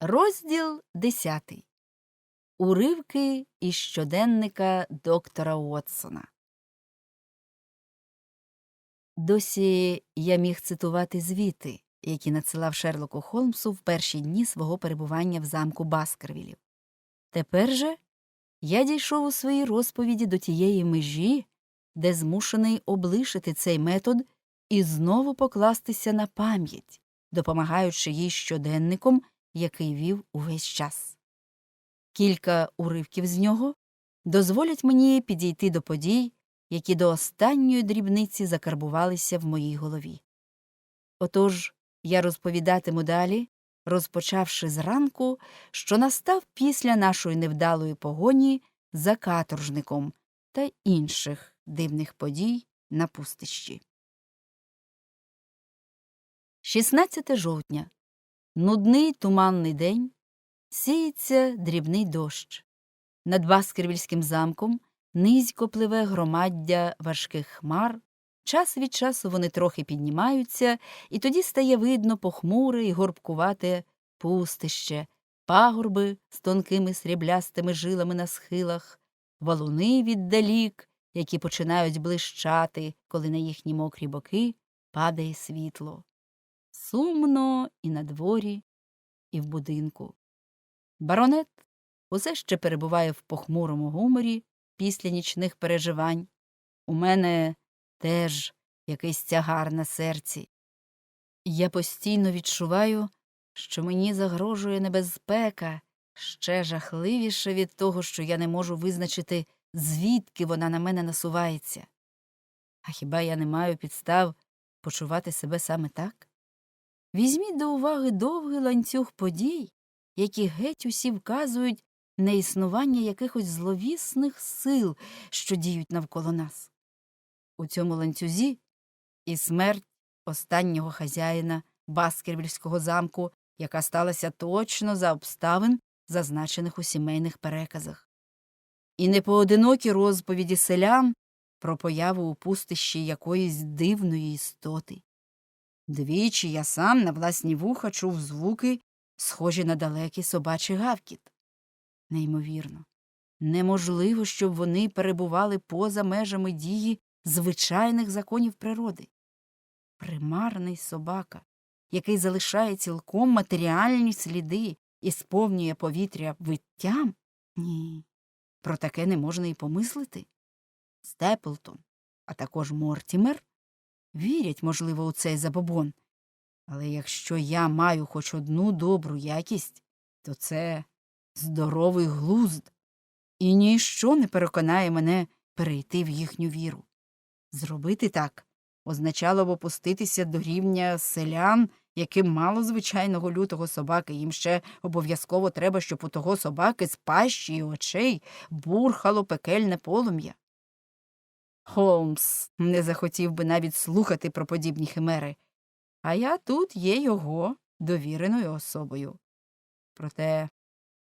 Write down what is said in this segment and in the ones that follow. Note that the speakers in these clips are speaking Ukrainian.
Розділ 10. Уривки із щоденника доктора Уотсона. Досі я міг цитувати звіти, які надсилав Шерлоку Холмсу в перші дні свого перебування в замку Баскервілів. Тепер же я дійшов у своїй розповіді до тієї межі, де змушений облишити цей метод і знову покластися на пам'ять, допомагаючи їй щоденником, який вів увесь час. Кілька уривків з нього дозволять мені підійти до подій, які до останньої дрібниці закарбувалися в моїй голові. Отож я розповідатиму далі, розпочавши зранку, що настав після нашої невдалої погоні за каторжником та інших дивних подій на пустищі. 16 жовтня. Нудний туманний день. Сіється дрібний дощ. Над Баскервільським замком низько пливе громаддя важких хмар. Час від часу вони трохи піднімаються, і тоді стає видно похмуре і горбкувате пустище, пагорби з тонкими сріблястими жилами на схилах, валуни віддалік, які починають блищати, коли на їхні мокрі боки падає світло. Сумно і на дворі, і в будинку. Баронет усе ще перебуває в похмурому гуморі після нічних переживань. У мене теж якийсь тягар на серці. Я постійно відчуваю, що мені загрожує небезпека ще жахливіше від того, що я не можу визначити, звідки вона на мене насувається. А хіба я не маю підстав почувати себе саме так? Візьміть до уваги довгий ланцюг подій, які геть усі вказують на існування якихось зловісних сил, що діють навколо нас. У цьому ланцюзі і смерть останнього хазяїна Баскервільського замку, яка сталася точно за обставин, зазначених у сімейних переказах, і непоодинокі розповіді селян про появу у пустищі якоїсь дивної істоти. Двічі я сам на власні вуха чув звуки, схожі на далекий собачий гавкіт. Неймовірно, неможливо, щоб вони перебували поза межами дії звичайних законів природи. Примарний собака, який залишає цілком матеріальні сліди і сповнює повітря виттям? Ні, про таке не можна й помислити. Степлтон, а також Мортімер вірять, можливо, у цей забобон. Але якщо я маю хоч одну добру якість, то це здоровий глузд, і ніщо не переконає мене перейти в їхню віру. Зробити так означало б опуститися до рівня селян, яким мало звичайного лютого собаки, їм ще обов'язково треба, щоб у того собаки з пащі і очей бурхало пекельне полум'я. Холмс не захотів би навіть слухати про подібні химери, а я тут є його довіреною особою. Проте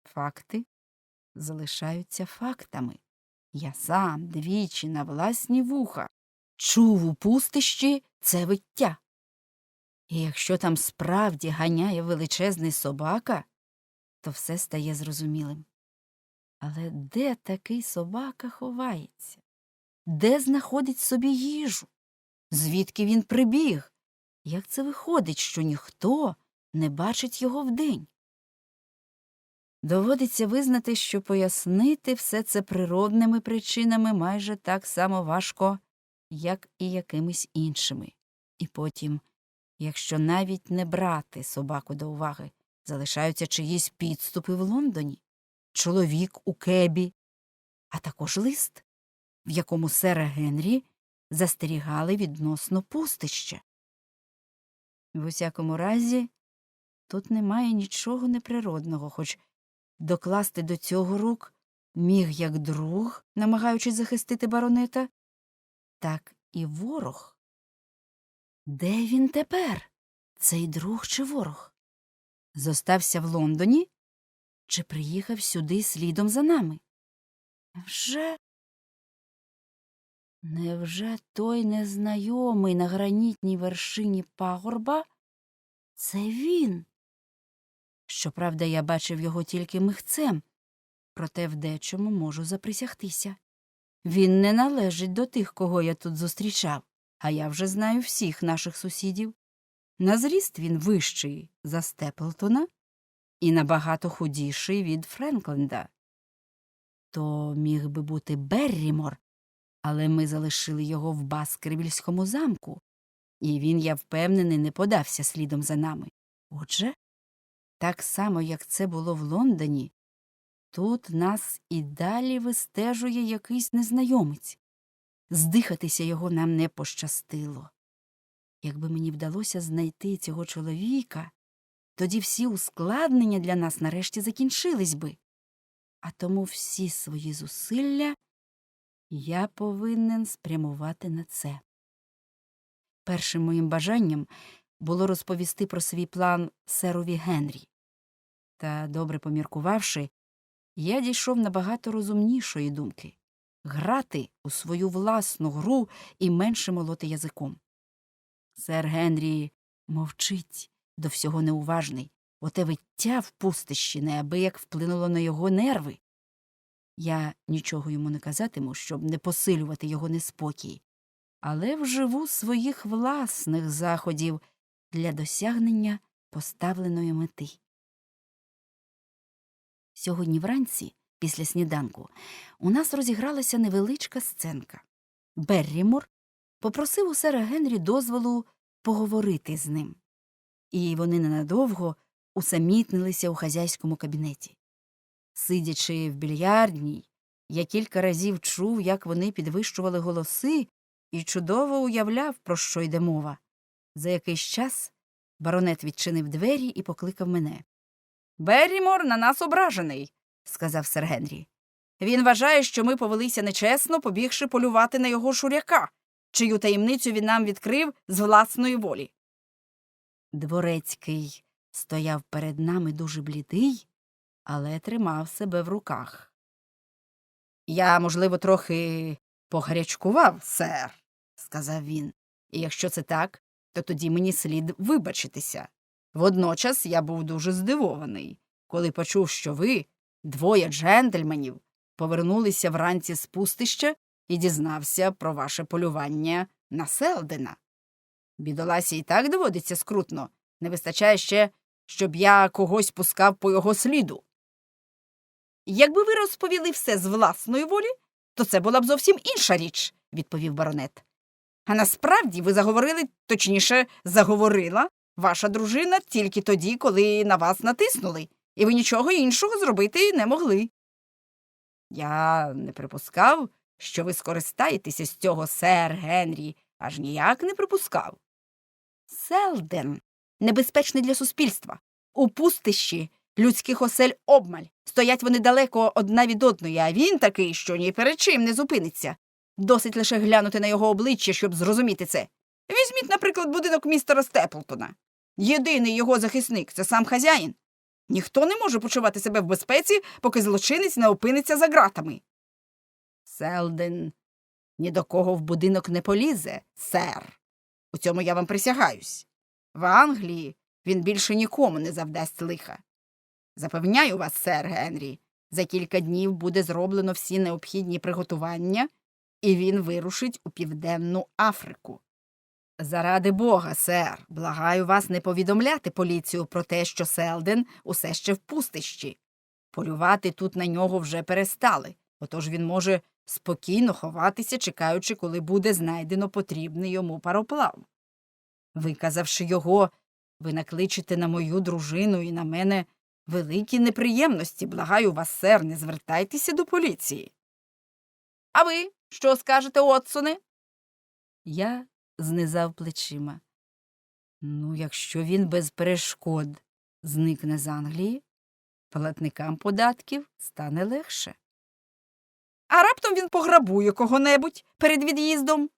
факти залишаються фактами. Я сам двічі на власні вуха чув у пустищі це виття. І якщо там справді ганяє величезний собака, то все стає зрозумілим. Але де такий собака ховається? Де знаходить собі їжу? Звідки він прибіг? Як це виходить, що ніхто не бачить його вдень? Доводиться визнати, що пояснити все це природними причинами майже так само важко, як і якимись іншими. І потім, якщо навіть не брати собаку до уваги, залишаються чиїсь підступи в Лондоні, чоловік у кебі, а також лист, в якому сера Генрі застерігали відносно пустища. В усякому разі, тут немає нічого неприродного, хоч докласти до цього рук міг як друг, намагаючись захистити баронета, так і ворог. Де він тепер, цей друг чи ворог? Зостався в Лондоні чи приїхав сюди слідом за нами? Вже Невже той незнайомий на гранітній вершині пагорба? Це він. Щоправда, я бачив його тільки михцем, проте в дечому можу заприсягтися. Він не належить до тих, кого я тут зустрічав, а я вже знаю всіх наших сусідів. На зріст він вищий за Степлтона і набагато худіший від Френкленда. То міг би бути Беррімор, але ми залишили його в Баскервільському замку, і він, я впевнений, не подався слідом за нами. Отже, так само, як це було в Лондоні, тут нас і далі вистежує якийсь незнайомець. Здихатися його нам не пощастило. Якби мені вдалося знайти цього чоловіка, тоді всі ускладнення для нас нарешті закінчились би. А тому всі свої зусилля я повинен спрямувати на це. Першим моїм бажанням було розповісти про свій план серові Генрі. Та, добре поміркувавши, я дійшов набагато розумнішої думки грати у свою власну гру і менше молоти язиком. Сер Генрі мовчить, до всього неуважний, оте виття в пустищі неабияк вплинуло на його нерви. Я нічого йому не казатиму, щоб не посилювати його неспокій, але вживу своїх власних заходів для досягнення поставленої мети. Сьогодні вранці, після сніданку, у нас розігралася невеличка сценка. Беррімор попросив у сера Генрі дозволу поговорити з ним, і вони ненадовго усамітнилися у хазяйському кабінеті. Сидячи в більярдній, я кілька разів чув, як вони підвищували голоси, і чудово уявляв, про що йде мова. За якийсь час баронет відчинив двері і покликав мене. Беррімор на нас ображений, сказав сер Генрі. Він вважає, що ми повелися нечесно, побігши полювати на його шуряка, чию таємницю він нам відкрив з власної волі. Дворецький стояв перед нами дуже блідий, але тримав себе в руках. Я, можливо, трохи погарячкував, сер, сказав він, і якщо це так, то тоді мені слід вибачитися. Водночас я був дуже здивований, коли почув, що ви, двоє джентльменів, повернулися вранці з пустища і дізнався про ваше полювання на Селдена. Бідоласі і так доводиться скрутно. Не вистачає ще, щоб я когось пускав по його сліду. Якби ви розповіли все з власної волі, то це була б зовсім інша річ, відповів баронет. А насправді ви заговорили, точніше, заговорила ваша дружина тільки тоді, коли на вас натиснули, і ви нічого іншого зробити не могли. Я не припускав, що ви скористаєтеся з цього, сер Генрі, аж ніяк не припускав. Селден небезпечний для суспільства. У пустищі людських осель обмаль. Стоять вони далеко одна від одної, а він такий, що ні перед чим не зупиниться. Досить лише глянути на його обличчя, щоб зрозуміти це. Візьміть, наприклад, будинок містера Степлтона. Єдиний його захисник це сам хазяїн. Ніхто не може почувати себе в безпеці, поки злочинець не опиниться за ґратами. Селден ні до кого в будинок не полізе, сер. У цьому я вам присягаюсь. В Англії він більше нікому не завдасть лиха. Запевняю вас, сер Генрі, за кілька днів буде зроблено всі необхідні приготування, і він вирушить у Південну Африку. Заради бога, сер, благаю вас не повідомляти поліцію про те, що Селден усе ще в пустищі. Полювати тут на нього вже перестали, отож він може спокійно ховатися, чекаючи, коли буде знайдено потрібний йому пароплав. Виказавши його, ви накличете на мою дружину і на мене великі неприємності. Благаю вас, сер, не звертайтеся до поліції. А ви що скажете, Отсоне? Я знизав плечима. Ну, якщо він без перешкод зникне з Англії, платникам податків стане легше. А раптом він пограбує кого-небудь перед від'їздом?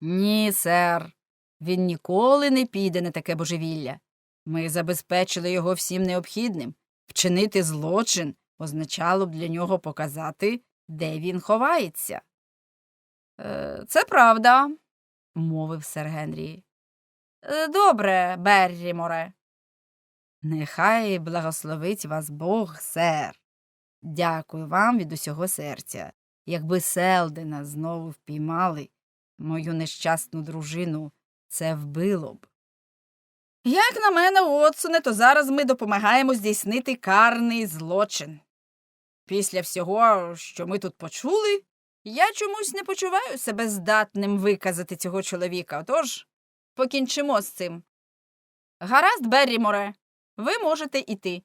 Ні, сер. Він ніколи не піде на таке божевілля. Ми забезпечили його всім необхідним. Вчинити злочин означало б для нього показати, де він ховається. Е, це правда, мовив сер Генрі. «Е, Добре, Берріморе. Нехай благословить вас Бог, сер. Дякую вам від усього серця. Якби Селдена знову впіймали, мою нещасну дружину це вбило б. Як на мене, Отсоне, то зараз ми допомагаємо здійснити карний злочин. Після всього, що ми тут почули, я чомусь не почуваю себе здатним виказати цього чоловіка, отож покінчимо з цим. Гаразд, Берріморе, ви можете іти.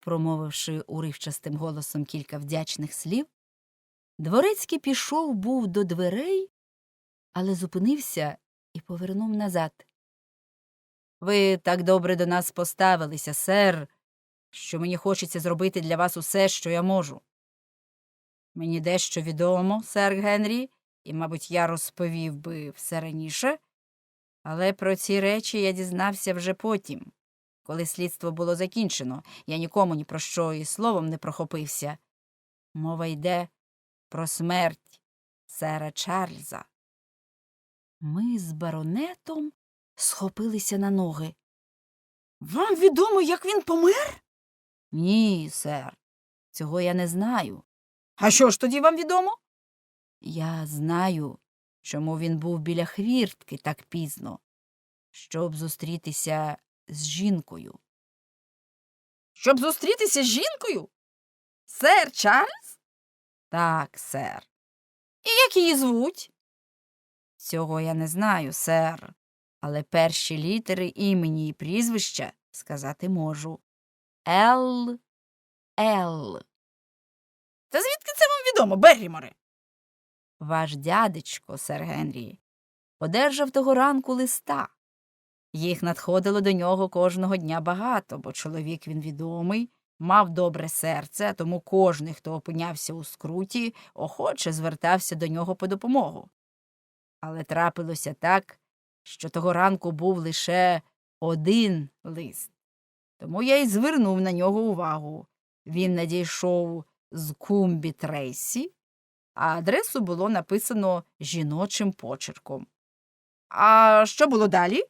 Промовивши уривчастим голосом кілька вдячних слів, дворецький пішов був до дверей, але зупинився і повернув назад. Ви так добре до нас поставилися, сер, що мені хочеться зробити для вас усе, що я можу. Мені дещо відомо, сер Генрі, і, мабуть, я розповів би все раніше, але про ці речі я дізнався вже потім. Коли слідство було закінчено, я нікому ні про що і словом не прохопився. Мова йде про смерть сера Чарльза. Ми з баронетом схопилися на ноги. Вам відомо, як він помер? Ні, сер. Цього я не знаю. А що ж тоді вам відомо? Я знаю, чому він був біля хвіртки так пізно, щоб зустрітися з жінкою. Щоб зустрітися з жінкою? Сер Чарльз? Так, сер. І як її звуть? Цього я не знаю, сер, але перші літери імені і прізвища сказати можу. Л. Л. Та звідки це вам відомо, Берріморе? Ваш дядечко, сер Генрі, одержав того ранку листа. Їх надходило до нього кожного дня багато, бо чоловік він відомий, мав добре серце, тому кожний, хто опинявся у скруті, охоче звертався до нього по допомогу. Але трапилося так, що того ранку був лише один лист. Тому я й звернув на нього увагу. Він надійшов з Кумбі Трейсі, а адресу було написано жіночим почерком. А що було далі?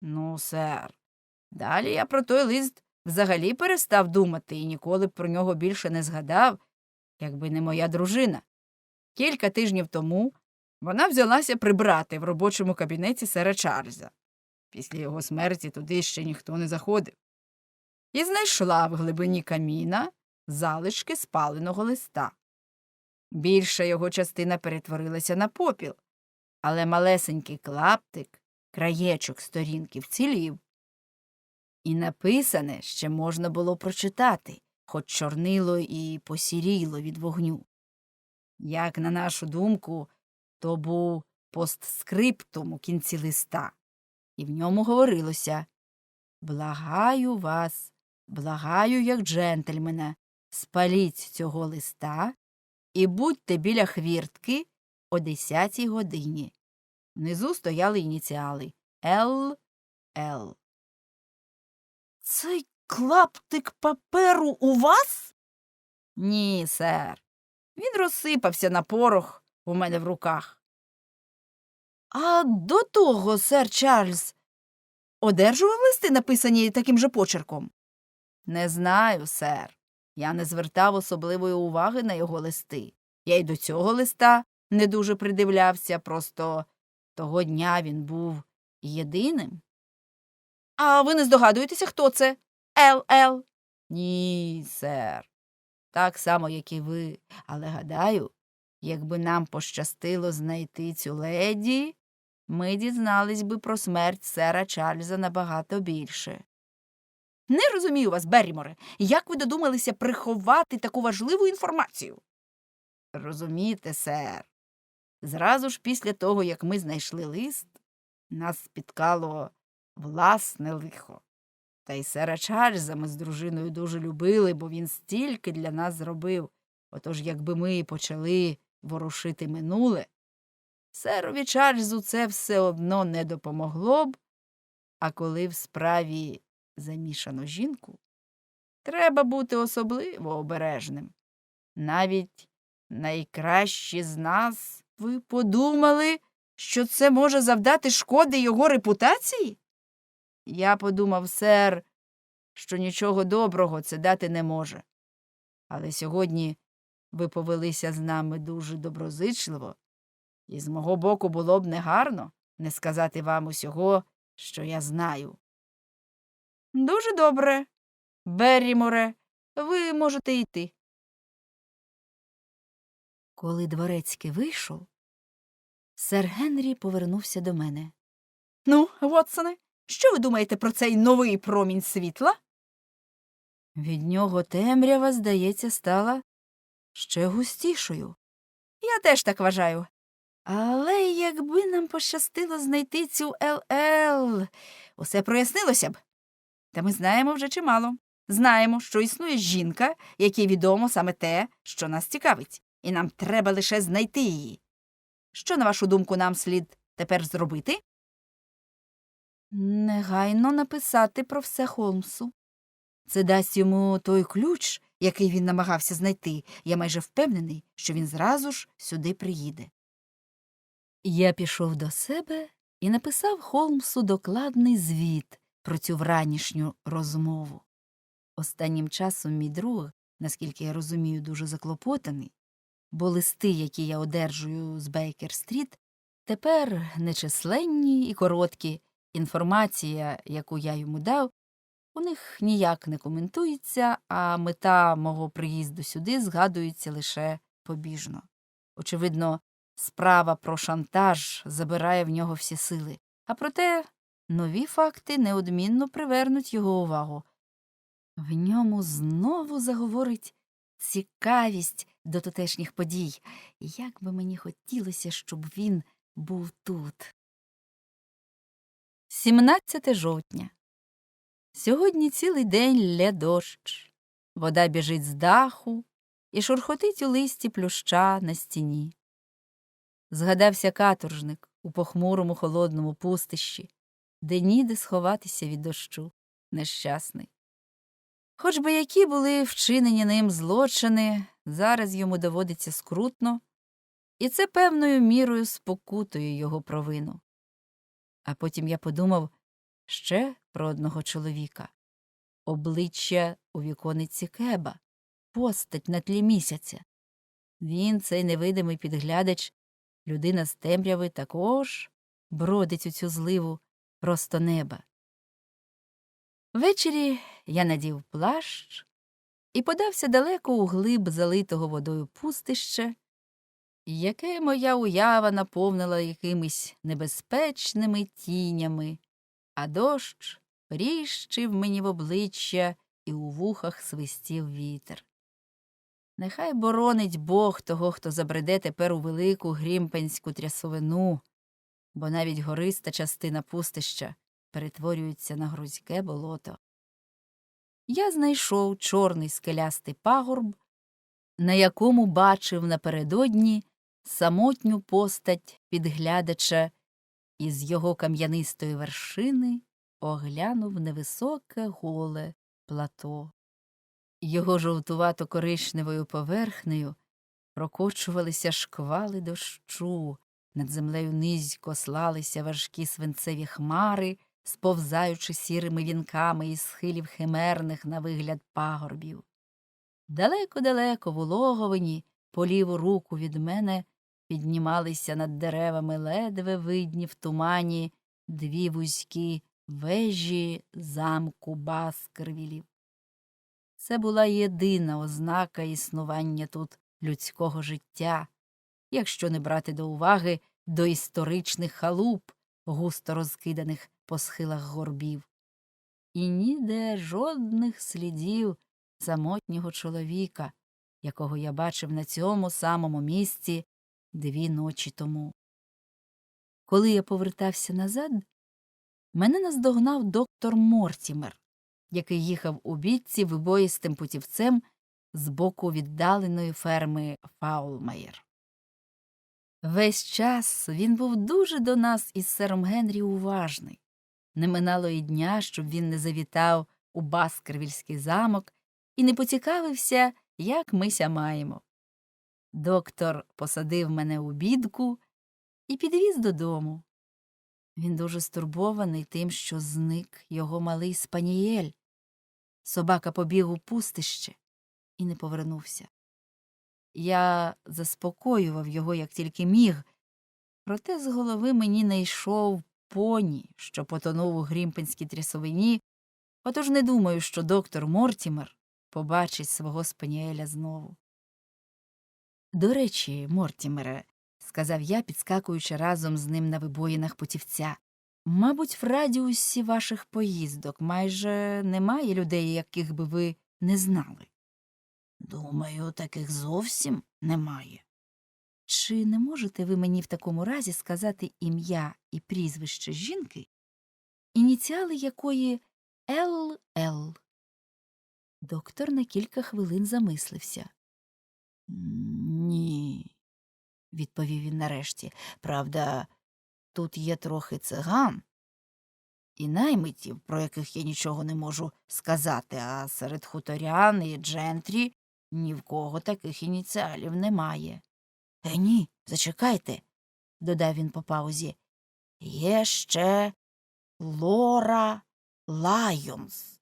Ну, сер, далі я про той лист взагалі перестав думати і ніколи б про нього більше не згадав, якби не моя дружина. Кілька тижнів тому вона взялася прибрати в робочому кабінеті сера Чарльза. Після його смерті туди ще ніхто не заходив. І знайшла в глибині каміна залишки спаленого листа. Більша його частина перетворилася на попіл, але малесенький клаптик, краєчок сторінки вцілів. І написане ще можна було прочитати, хоч чорнило і посіріло від вогню. Як на нашу думку, то був постскриптум у кінці листа, і в ньому говорилося Благаю вас, благаю, як джентльмена, спаліть цього листа і будьте біля хвіртки о десятій годині. Внизу стояли ініціали Л. Л. Цей клаптик паперу у вас? Ні, сер. Він розсипався на порох у мене в руках. А до того, сер Чарльз, одержував листи, написані таким же почерком? Не знаю, сер. Я не звертав особливої уваги на його листи. Я й до цього листа не дуже придивлявся, просто того дня він був єдиним. А ви не здогадуєтеся, хто це? Л.Л.? Ні, сер. Так само, як і ви. Але гадаю, якби нам пощастило знайти цю леді, ми дізнались би про смерть сера Чарльза набагато більше. Не розумію вас, Берріморе. Як ви додумалися приховати таку важливу інформацію? Розумієте, сер. Зразу ж після того, як ми знайшли лист, нас спіткало власне лихо. Та й сера Чарльза ми з дружиною дуже любили, бо він стільки для нас зробив. Отож, якби ми почали ворушити минуле, серові Чарльзу це все одно не допомогло б, а коли в справі замішано жінку, треба бути особливо обережним. Навіть найкращі з нас ви подумали, що це може завдати шкоди його репутації? Я подумав, сер, що нічого доброго це дати не може. Але сьогодні ви повелися з нами дуже доброзичливо, і з мого боку було б негарно не сказати вам усього, що я знаю. Дуже добре, Берріморе, ви можете йти. Коли дворецький вийшов, сер Генрі повернувся до мене. Ну, Вотсоне, що ви думаєте про цей новий промінь світла? Від нього темрява, здається, стала ще густішою. Я теж так вважаю. Але якби нам пощастило знайти цю ЛЛ, усе прояснилося б. Та ми знаємо вже чимало. Знаємо, що існує жінка, якій відомо саме те, що нас цікавить, і нам треба лише знайти її. Що, на вашу думку, нам слід тепер зробити? Негайно написати про все Холмсу. Це дасть йому той ключ, який він намагався знайти. Я майже впевнений, що він зразу ж сюди приїде. Я пішов до себе і написав Холмсу докладний звіт про цю вранішню розмову. Останнім часом мій друг, наскільки я розумію, дуже заклопотаний, бо листи, які я одержую з Бейкер-стріт, тепер нечисленні і короткі. Інформація, яку я йому дав, у них ніяк не коментується, а мета мого приїзду сюди згадується лише побіжно. Очевидно, справа про шантаж забирає в нього всі сили, а проте нові факти неодмінно привернуть його увагу. В ньому знову заговорить цікавість до тутешніх подій, як би мені хотілося, щоб він був тут. 17 жовтня. Сьогодні цілий день лє дощ. Вода біжить з даху і шурхотить у листі плюща на стіні. Згадався каторжник у похмурому холодному пустищі, де ніде сховатися від дощу, нещасний. Хоч би які були вчинені ним злочини, зараз йому доводиться скрутно, і це певною мірою спокутує його провину. А потім я подумав ще про одного чоловіка обличчя у вікониці Кеба, постать на тлі місяця. Він, цей невидимий підглядач, людина з темряви, також бродить у цю зливу просто неба. Ввечері я надів плащ і подався далеко у глиб залитого водою пустища, яке моя уява наповнила якимись небезпечними тінями, а дощ ріщив мені в обличчя і у вухах свистів вітер. Нехай боронить Бог того, хто забреде тепер у велику грімпенську трясовину, бо навіть гориста частина пустища перетворюється на грузьке болото. Я знайшов чорний скелястий пагорб, на якому бачив напередодні самотню постать підглядача, і з його кам'янистої вершини оглянув невисоке голе плато. Його жовтувато коричневою поверхнею прокочувалися шквали дощу, над землею низько слалися важкі свинцеві хмари, сповзаючи сірими вінками із схилів химерних на вигляд пагорбів. Далеко-далеко в улоговині, по ліву руку від мене, піднімалися над деревами ледве видні в тумані дві вузькі вежі замку Баскервілів. Це була єдина ознака існування тут людського життя, якщо не брати до уваги доісторичних халуп, густо розкиданих по схилах горбів. І ніде жодних слідів самотнього чоловіка, якого я бачив на цьому самому місці дві ночі тому. Коли я повертався назад, мене наздогнав доктор Мортімер, який їхав у бітці вибоїстим путівцем з боку віддаленої ферми Фаулмаєр. Весь час він був дуже до нас із сером Генрі уважний. Не минало й дня, щоб він не завітав у Баскервільський замок і не поцікавився, як мися маємо. Доктор посадив мене у бідку і підвіз додому. Він дуже стурбований тим, що зник його малий спанієль. Собака побіг у пустище і не повернувся. Я заспокоював його, як тільки міг, проте з голови мені не йшов поні, що потонув у грімпенській трясовині, отож не думаю, що доктор Мортімер побачить свого спаніеля знову. До речі, Мортімере, сказав я, підскакуючи разом з ним на вибоїнах путівця. Мабуть, в радіусі ваших поїздок майже немає людей, яких би ви не знали. Думаю, таких зовсім немає. Чи не можете ви мені в такому разі сказати ім'я і прізвище жінки, ініціали якої ЛЛ? Доктор на кілька хвилин замислився. Ні, відповів він нарешті. Правда, тут є трохи циган і наймитів, про яких я нічого не можу сказати, а серед хуторян і джентрі ні в кого таких ініціалів немає. Е, ні, зачекайте, додав він по паузі. Є ще Лора Лайонс.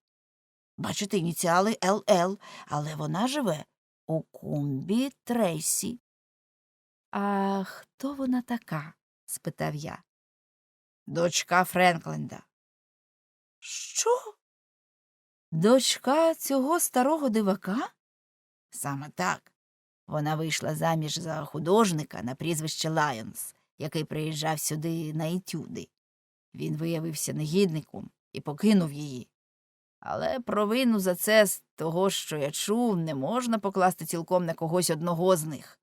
Бачите, ініціали ЛЛ, але вона живе у кумбі Трейсі. А хто вона така? спитав я. Дочка Френкленда. Що? Дочка цього старого дивака? Саме так. Вона вийшла заміж за художника на прізвище Лайонс, який приїжджав сюди на етюди. Він виявився негідником і покинув її. Але провину за це з того, що я чув, не можна покласти цілком на когось одного з них.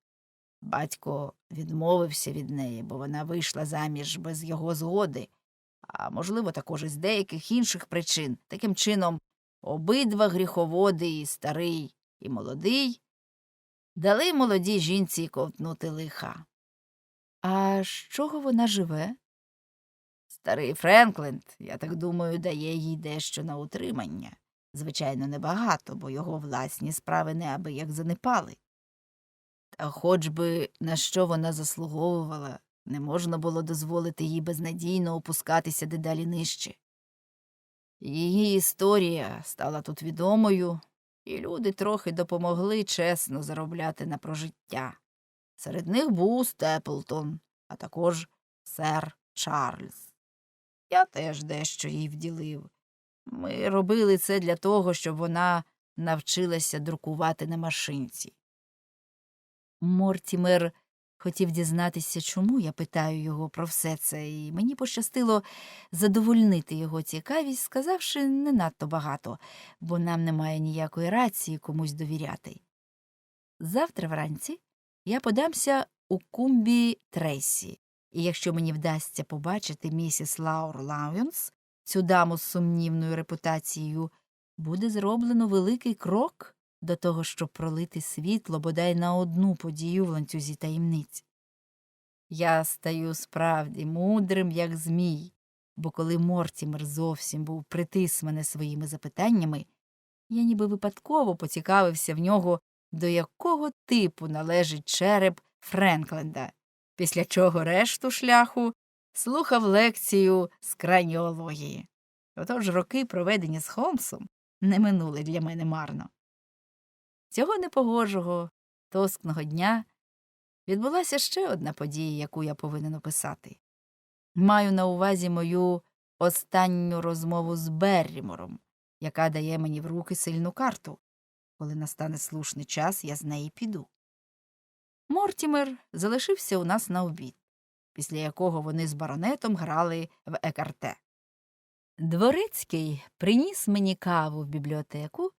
Батько відмовився від неї, бо вона вийшла заміж без його згоди, а можливо, також із деяких інших причин. Таким чином, обидва гріховоди, і старий, і молодий, дали молодій жінці ковтнути лиха. А з чого вона живе? Старий Френкленд, я так думаю, дає їй дещо на утримання. Звичайно, небагато, бо його власні справи неабияк занепали. Та хоч би на що вона заслуговувала, не можна було дозволити їй безнадійно опускатися дедалі нижче. Її історія стала тут відомою, і люди трохи допомогли чесно заробляти на прожиття. Серед них був Степлтон, а також сер Чарльз. Я теж дещо їй вділив. Ми робили це для того, щоб вона навчилася друкувати на машинці. Мортімер хотів дізнатися, чому я питаю його про все це, і мені пощастило задовольнити його цікавість, сказавши не надто багато, бо нам немає ніякої рації комусь довіряти. Завтра вранці я подамся у кумбі Трейсі, і якщо мені вдасться побачити місіс Лаур Лауйонс, цю даму з сумнівною репутацією, буде зроблено великий крок до того, щоб пролити світло бодай на одну подію в ланцюзі таємниць. Я стаю справді мудрим, як змій, бо коли Мортімер зовсім був притис своїми запитаннями, я ніби випадково поцікавився в нього, до якого типу належить череп Френкленда, після чого решту шляху слухав лекцію з краніології. Отож роки, проведені з Холмсом, не минули для мене марно. Цього непогожого, тоскного дня відбулася ще одна подія, яку я повинен описати. Маю на увазі мою останню розмову з Беррімором, яка дає мені в руки сильну карту. Коли настане слушний час, я з неї піду. Мортімер залишився у нас на обід, після якого вони з баронетом грали в екарте. Дворецький приніс мені каву в бібліотеку,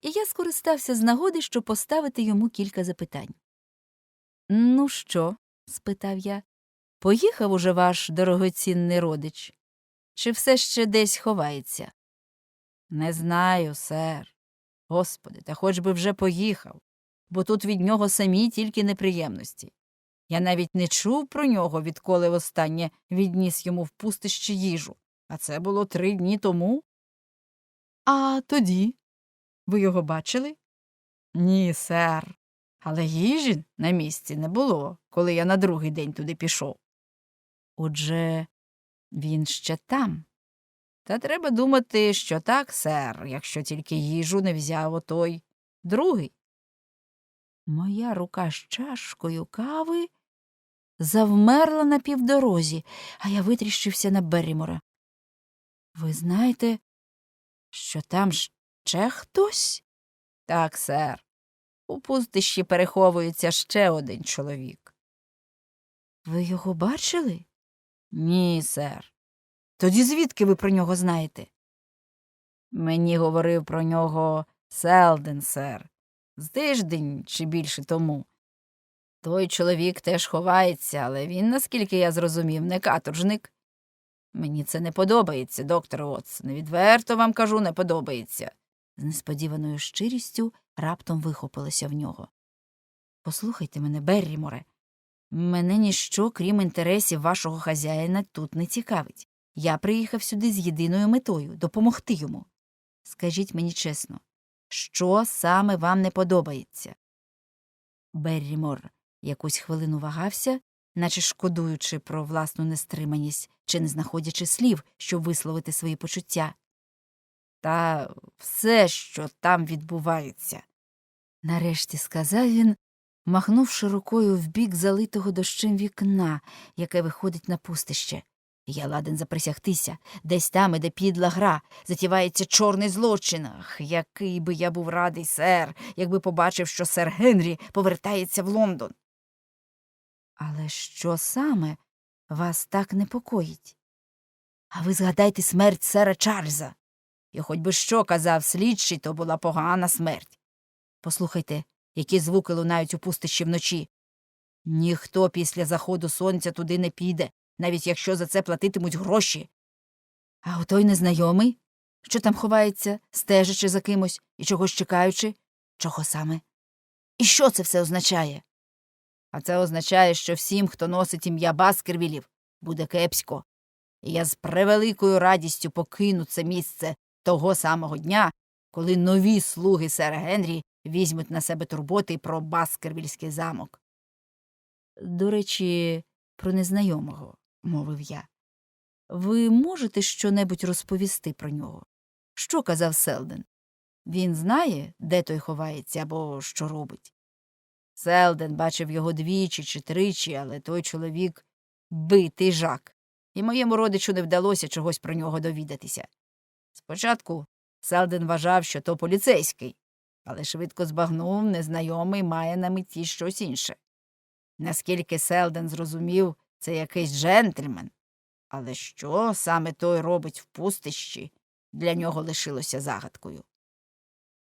і я скористався з нагоди, щоб поставити йому кілька запитань. Ну що? спитав я. Поїхав уже ваш дорогоцінний родич? Чи все ще десь ховається? Не знаю, сер. Господи, та хоч би вже поїхав, бо тут від нього самі тільки неприємності. Я навіть не чув про нього, відколи востаннє відніс йому в пустище їжу, а це було три дні тому. А тоді? Ви його бачили? Ні, сер. Але їжі на місці не було, коли я на другий день туди пішов. Отже, він ще там. Та треба думати, що так, сер, якщо тільки їжу не взяв отой другий. Моя рука з чашкою кави завмерла на півдорозі, а я витріщився на Беррімора. Ви знаєте, що там ще хтось? Так, сер. У пустищі переховується ще один чоловік. Ви його бачили? Ні, сер. Тоді звідки ви про нього знаєте? Мені говорив про нього Селден, сер, з тиждень чи більше тому. Той чоловік теж ховається, але він, наскільки я зрозумів, не каторжник. Мені це не подобається, доктор Отсон. Відверто вам кажу, не подобається. З несподіваною щирістю раптом вихопилося в нього. Послухайте мене, Берріморе. Мене ніщо, крім інтересів вашого хазяїна, тут не цікавить. Я приїхав сюди з єдиною метою допомогти йому. Скажіть мені чесно, що саме вам не подобається? Беррімор якусь хвилину вагався, наче шкодуючи про власну нестриманість чи не знаходячи слів, щоб висловити свої почуття. Та все, що там відбувається. Нарешті сказав він, махнувши рукою в бік залитого дощем вікна, яке виходить на пустище. Я ладен заприсягтися, десь там, іде підла гра, затівається чорний злочин. Ах, який би я був радий, сер, якби побачив, що сер Генрі повертається в Лондон. Але що саме вас так непокоїть? А ви згадайте смерть сера Чарльза. І хоч би що казав слідчий, то була погана смерть. Послухайте, які звуки лунають у пустищі вночі. Ніхто після заходу сонця туди не піде, навіть якщо за це платитимуть гроші. А отой незнайомий, що там ховається, стежачи за кимось і чогось чекаючи, чого саме? І що це все означає? А це означає, що всім, хто носить ім'я Баскервілів, буде кепсько. І я з превеликою радістю покину це місце того самого дня, коли нові слуги сера Генрі візьмуть на себе турботи про Баскервільський замок. До речі, про незнайомого, мовив я. Ви можете щонебудь розповісти про нього? Що казав Селден? Він знає, де той ховається або що робить. Селден бачив його двічі чи тричі, але той чоловік битий жак, і моєму родичу не вдалося чогось про нього довідатися. Спочатку Селден вважав, що то поліцейський, але швидко збагнув, незнайомий має на меті щось інше. Наскільки Селден зрозумів, це якийсь джентльмен, але що саме той робить в пустищі, для нього лишилося загадкою.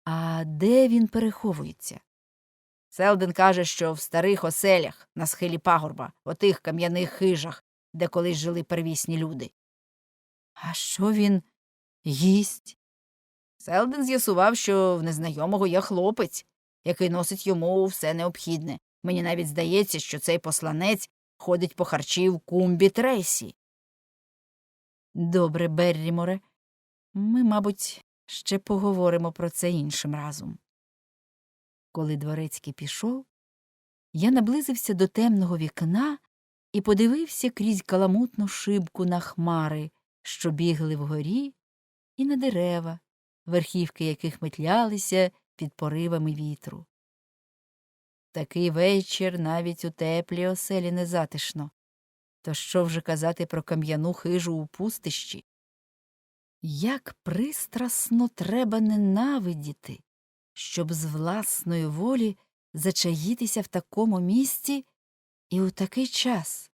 А де він переховується? Селден каже, що в старих оселях на схилі пагорба, в отих кам'яних хижах, де колись жили первісні люди. А що він їсть? Селден з'ясував, що в незнайомого є хлопець, який носить йому все необхідне. Мені навіть здається, що цей посланець ходить по харчі в кумбі Трейсі. Добре, Берріморе. Ми, мабуть, ще поговоримо про це іншим разом. Коли дворецький пішов, я наблизився до темного вікна і подивився крізь каламутну шибку на хмари, що бігли вгорі, і на дерева, верхівки яких метлялися під поривами вітру. Такий вечір навіть у теплій оселі незатишно. То що вже казати про кам'яну хижу у пустищі? Як пристрасно треба ненавидіти, щоб з власної волі зачаїтися в такому місці і у такий час.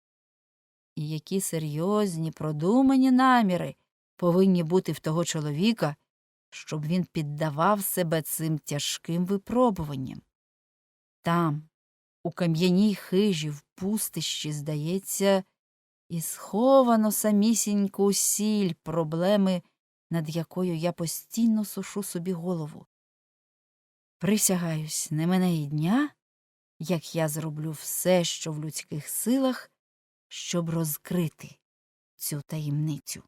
І які серйозні, продумані наміри повинні бути в того чоловіка, щоб він піддавав себе цим тяжким випробуванням. Там, у кам'яній хижі в пустищі, здається, і сховано самісіньку сіль проблеми, над якою я постійно сушу собі голову. Присягаюсь, не мене і дня, як я зроблю все, що в людських силах, щоб розкрити цю таємницю.